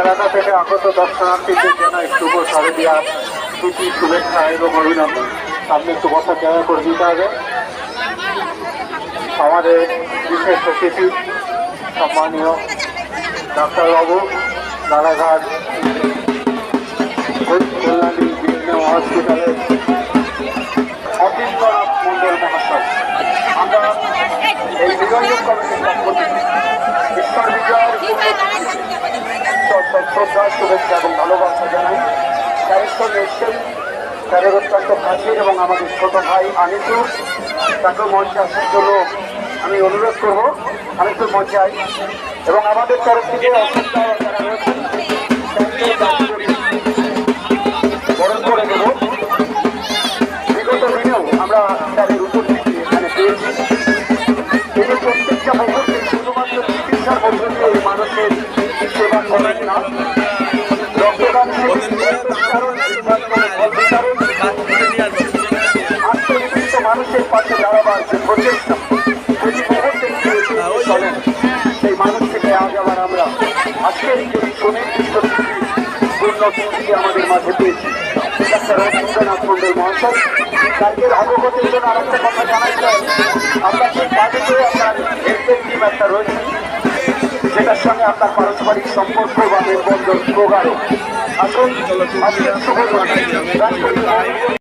এলাকা থেকে আগত দর্শনার্থীদের একটু সাড়ে দেওয়ার প্রীতি শুভেচ্ছা এবং অভিনন্দন। সামনে একটু বসা জায়গা করে দিতে হবে। আমাদের বিশেষ অতিথি সম্মানীয় ডাক্তারবাবু রানাঘাট কল্যাণী বিভিন্ন হসপিটালের অতীন্দ্রনাথ মন্ডল মহাশয় আমরা এই বিজয় কমিটির পক্ষ থেকে ঈশ্বর বিজয়ের শুভেচ্ছা এবং ভালোবাসা জানাই। স্যারের সঙ্গে এসছেন স্যারের অত্যন্ত কাছের এবং আমাদের ছোট ভাই আনিসু তাকেও মঞ্চে আসার জন্য আমি অনুরোধ করব। আনিসুর মঞ্চে আই এবং আমাদের তরফ থেকে অসুবিধা যারা। বরণ করে দেব। বিগত দিনেও আমরা স্যারের উপস্থিতি এখানে পেয়েছি। তিনি প্রত্যেকটা মুহূর্তে শুধুমাত্র চিকিৎসার মধ্য মানুষের সেবা করেন না মানুষের পাশে দাঁড়াবার যে প্রচেষ্টা প্রতি মুহূর্তে চলেন সেই মানুষ থেকে আজ আবার আমরা আজকের এই সুনির্দিষ্ট পূর্ণ আমাদের মাঝে পেয়েছি রবীন্দ্রনাথ মন্ডল মহাশয় কালকের অবগতির জন্য আরেকটা কথা জানাই চাই আমরা সেই আপনার হেলথের একটা রয়েছে। যেটার সঙ্গে আপনার পারস্পরিক সম্পর্ক বা মেলবন্ধন প্রগাঢ় আসুন আজকের